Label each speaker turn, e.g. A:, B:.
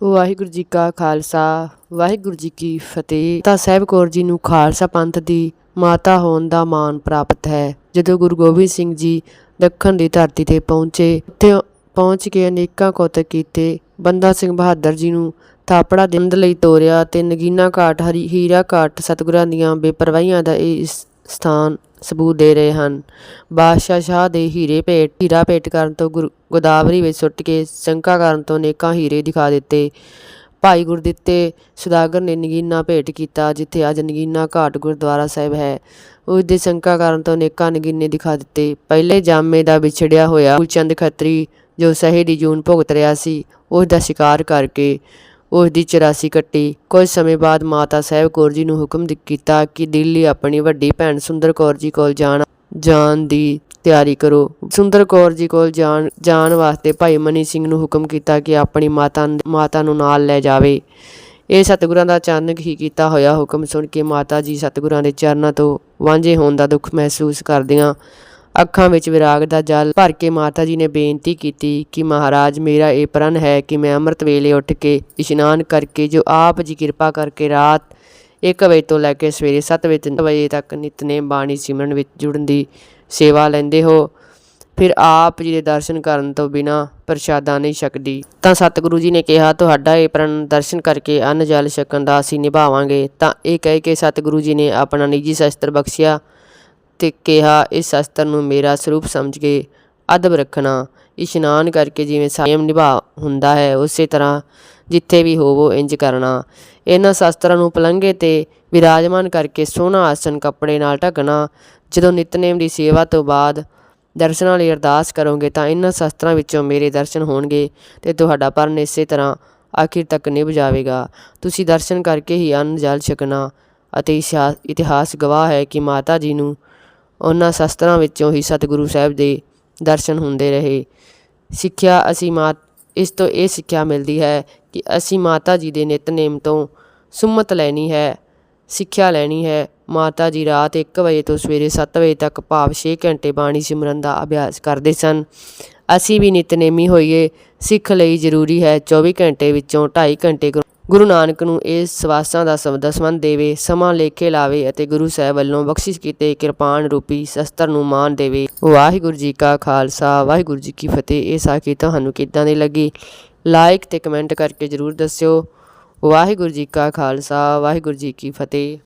A: ਵਾਹਿਗੁਰੂ ਜੀ ਕਾ ਖਾਲਸਾ, ਵਾਹਿਗੁਰੂ ਜੀ ਕੀ ਫਤਿਹ। ਤਾਂ ਸਾਹਿਬ ਕੌਰ ਜੀ ਨੂੰ ਖਾਲਸਾ ਪੰਥ ਦੀ ਮਾਤਾ ਹੋਣ ਦਾ ਮਾਣ ਪ੍ਰਾਪਤ ਹੈ। ਜਦੋਂ ਗੁਰੂ ਗੋਬਿੰਦ ਸਿੰਘ ਜੀ ਦੱਖਣ ਦੀ ਧਰਤੀ ਤੇ ਪਹੁੰਚੇ, ਉੱਥੇ ਪਹੁੰਚ ਕੇ ਅਨੇਕਾਂ ਕੌਤਕ ਕੀਤੇ। ਬੰਦਾ ਸਿੰਘ ਬਹਾਦਰ ਜੀ ਨੂੰ ਥਾਪੜਾ ਦੇਣ ਲਈ ਤੋਰਿਆ ਤੇ ਨਗੀਨਾ ਘਾਟ ਹਰੀ ਹੀਰਾ ਘਾਟ ਸਤਿਗੁਰਾਂ ਦੀਆਂ ਬੇਪਰਵਾਹੀਆਂ ਦਾ ਇਹ ਇਸ ਸਥਾਨ ਸਬੂਤ ਦੇ ਰਹੇ ਹਨ। ਬਾਦਸ਼ਾਹ ਸ਼ਾਹ ਦੇ ਹੀਰੇ ਭੇਟ, ਹੀਰਾ ਭੇਟ ਕਰਨ ਤੋਂ ਗੁਰ- ਗੋਦਾਵਰੀ ਵਿੱਚ ਸੁੱਟ ਕੇ ਸ਼ੰਕਾ ਕਰਨ ਤੋਂ ਅਨੇਕਾਂ ਹੀਰੇ ਦਿਖਾ ਦਿੱਤੇ। ਭਾਈ ਗੁਰਦਿੱਤੇ ਸੁਦਾਗਰ ਨੇ ਨਗੀਨਾ ਭੇਟ ਕੀਤਾ, ਜਿੱਥੇ ਅੱਜ ਨਗੀਨਾ ਘਾਟ ਗੁਰਦੁਆਰਾ ਸਾਹਿਬ ਹੈ। ਉਸ ਦੇ ਸ਼ੰਕਾ ਕਰਨ ਤੋਂ ਅਨੇਕਾਂ ਨਗੀਨੇ ਦਿਖਾ ਦਿੱਤੇ। ਪਹਿਲੇ ਜਾਮੇ ਦਾ ਵਿਛੜਿਆ ਹੋਇਆ ਫੂਲਚੰਦ ਖੱਤਰੀ, ਜੋ ਸਹੇ ਦੀ ਜੂਨ ਭੁਗਤ ਰਿਹਾ ਸੀ, ਉਸ ਦਾ ਸ਼ਿਕਾਰ ਕਰਕੇ ਉਸ ਦੀ 84 ਕੱਟੀ। ਕੁਝ ਸਮੇਂ ਬਾਅਦ ਮਾਤਾ ਸਾਹਿਬ ਕੌਰ ਜੀ ਨੂੰ ਹੁਕਮ ਕੀਤਾ ਕਿ ਦਿੱਲੀ ਆਪਣੀ ਵੱਡੀ ਭੈਣ ਸੁੰਦਰ ਕੌਰ ਜੀ ਕੋਲ ਜਾਣ ਜਾਣ ਦੀ ਤਿਆਰੀ ਕਰੋ। ਸੁੰਦਰ ਕੌਰ ਜੀ ਕੋਲ ਜਾਣ ਜਾਣ ਵਾਸਤੇ ਭਾਈ ਮਨੀ ਸਿੰਘ ਨੂੰ ਹੁਕਮ ਕੀਤਾ ਕਿ ਆਪਣੀ ਮਾਤਾ ਮਾਤਾ ਨੂੰ ਨਾਲ ਲੈ ਜਾਵੇ। ਇਹ ਸਤਿਗੁਰਾਂ ਦਾ ਅਚਾਨਕ ਹੀ ਕੀਤਾ ਹੋਇਆ ਹੁਕਮ ਸੁਣ ਕੇ ਮਾਤਾ ਜੀ ਸਤਿਗੁਰਾਂ ਦੇ ਚਰਨਾਂ ਤੋਂ ਵਾਂਝੇ ਹੋਣ ਦਾ ਦੁੱਖ ਮਹਿਸੂਸ ਕਰਦਿਆਂ ਅੱਖਾਂ ਵਿੱਚ ਵਿਰਾਗ ਦਾ ਜਲ ਭਰ ਕੇ ਮਾਤਾ ਜੀ ਨੇ ਬੇਨਤੀ ਕੀਤੀ ਕਿ ਮਹਾਰਾਜ, ਮੇਰਾ ਇਹ ਪ੍ਰਣ ਹੈ ਕਿ ਮੈਂ ਅੰਮ੍ਰਿਤ ਵੇਲੇ ਉੱਠ ਕੇ ਇਸ਼ਨਾਨ ਕਰਕੇ ਜੋ ਆਪ ਜੀ ਕਿਰਪਾ ਕਰਕੇ ਰਾਤ 1 ਵਜੇ ਤੋਂ ਲੈ ਕੇ ਸਵੇਰੇ 7 ਵਜੇ ਵਜੇ ਤੱਕ ਨਿਤਨੇਮ ਬਾਣੀ ਸਿਮਰਨ ਵਿੱਚ ਜੁੜਨ ਦੀ ਸੇਵਾ ਲੈਂਦੇ ਹੋ, ਫਿਰ ਆਪ ਜੀ ਦੇ ਦਰਸ਼ਨ ਕਰਨ ਤੋਂ ਬਿਨਾ ਪ੍ਰਸ਼ਾਦਾ ਨਹੀਂ ਛਕਦੀ। ਤਾਂ ਸਤਿਗੁਰੂ ਜੀ ਨੇ ਕਿਹਾ, ਤੁਹਾਡਾ ਇਹ ਪ੍ਰਣ ਦਰਸ਼ਨ ਕਰਕੇ ਅੰਨ ਜਲ ਛਕਣ ਦਾ ਅਸੀਂ ਨਿਭਾਵਾਂਗੇ। ਤਾਂ ਇਹ ਕਹਿ ਕੇ ਸਤਿਗੁਰੂ ਜੀ ਨੇ ਆਪਣਾ ਨਿੱਜੀ ਸ਼ਸਤਰ ਬਖਸ਼ਿਆ। ਤੇ ਕਿਹਾ, ਇਸ ਸ਼ਸਤਰ ਨੂੰ ਮੇਰਾ ਸਰੂਪ ਸਮਝ ਕੇ ਅਦਬ ਰੱਖਣਾ, ਇਸ਼ਨਾਨ ਕਰਕੇ ਜਿਵੇਂ ਸੰਯਮ ਨਿਭਾ ਹੁੰਦਾ ਹੈ, ਉਸੇ ਤਰ੍ਹਾਂ ਜਿੱਥੇ ਵੀ ਹੋਵੋ ਇੰਜ ਕਰਨਾ। ਇਹਨਾਂ ਸ਼ਸਤਰਾਂ ਨੂੰ ਪਲੰਘੇ ਤੇ ਵਿਰਾਜਮਾਨ ਕਰਕੇ ਸੋਹਣਾ ਆਸਨ ਕੱਪੜੇ ਨਾਲ ਢਕਣਾ। ਜਦੋਂ ਨਿਤਨੇਮ ਦੀ ਸੇਵਾ ਤੋਂ ਬਾਅਦ ਦਰਸ਼ਨਾਂ ਲਈ ਅਰਦਾਸ ਕਰੋਗੇ ਤਾਂ ਇਹਨਾਂ ਸ਼ਸਤਰਾਂ ਵਿੱਚੋਂ ਮੇਰੇ ਦਰਸ਼ਨ ਹੋਣਗੇ ਤੇ ਤੁਹਾਡਾ ਪਰਨ ਇਸੇ ਤਰ੍ਹਾਂ ਆਖਿਰ ਤੱਕ ਨਿਭ ਜਾਵੇਗਾ। ਤੁਸੀਂ ਦਰਸ਼ਨ ਕਰਕੇ ਹੀ ਅੰਨ ਜਲ ਛਕਣਾ ਅਤੇ ਇਸ਼ਾ- ਇਤਿਹਾਸ ਗਵਾਹ ਹੈ ਕਿ ਮਾਤਾ ਜੀ ਨੂੰ ਉਹਨਾਂ ਸ਼ਸਤਰਾਂ ਵਿੱਚੋਂ ਹੀ ਸਤਿਗੁਰੂ ਸਾਹਿਬ ਦੇ ਦਰਸ਼ਨ ਹੁੰਦੇ ਰਹੇ। ਸਿੱਖਿਆ ਅਸੀਂ ਮਾ ਇਸ ਤੋਂ ਇਹ ਸਿੱਖਿਆ ਮਿਲਦੀ ਹੈ ਕਿ ਅਸੀਂ ਮਾਤਾ ਜੀ ਦੇ ਨਿਤਨੇਮ ਤੋਂ ਸੁਮਤ ਲੈਣੀ ਹੈ, ਸਿੱਖਿਆ ਲੈਣੀ ਹੈ। ਮਾਤਾ ਜੀ ਰਾਤ 1 ਵਜੇ ਤੋਂ ਸਵੇਰੇ 7 ਵਜੇ ਤੱਕ ਭਾਵ 6 ਘੰਟੇ ਬਾਣੀ ਸਿਮਰਨ ਦਾ ਅਭਿਆਸ ਕਰਦੇ ਸਨ। ਅਸੀਂ ਵੀ ਨਿਤਨੇਮੀ ਹੋਈਏ। ਸਿੱਖ ਲਈ ਜ਼ਰੂਰੀ ਹੈ 24 ਘੰਟੇ ਵਿੱਚੋਂ 2.5 ਘੰਟੇ ਗੁਰੂ- ਨਾਨਕ ਨੂੰ ਇਸ ਸਵਾਸਾਂ ਦਾ ਸਬਦ ਦਸਵੰਧ ਦੇਵੇ, ਸਮਾਂ ਲੇਖੇ ਲਾਵੇ ਅਤੇ ਗੁਰੂ ਸਾਹਿਬ ਵੱਲੋਂ ਬਖਸ਼ਿਸ਼ ਕੀਤੇ ਕਿਰਪਾਨ ਰੂਪੀ ਸ਼ਸਤਰ ਨੂੰ ਮਾਨ ਦੇਵੇ। ਵਾਹਿਗੁਰੂ ਜੀ ਕਾ ਖਾਲਸਾ, ਵਾਹਿਗੁਰੂ ਜੀ ਕੀ ਫਤਿਹ। ਇਹ ਸਾਖੀ ਤੁਹਾਨੂੰ ਕਿੱਦਾਂ ਦੀ ਲੱਗੀ? ਲਾਈਕ ਤੇ ਕਮੈਂਟ ਕਰਕੇ ਜਰੂਰ ਦੱਸਿਓ। ਵਾਹਿਗੁਰੂ ਜੀ ਕਾ ਖਾਲਸਾ, ਵਾਹਿਗੁਰੂ ਜੀ ਕੀ ਫਤਿਹ।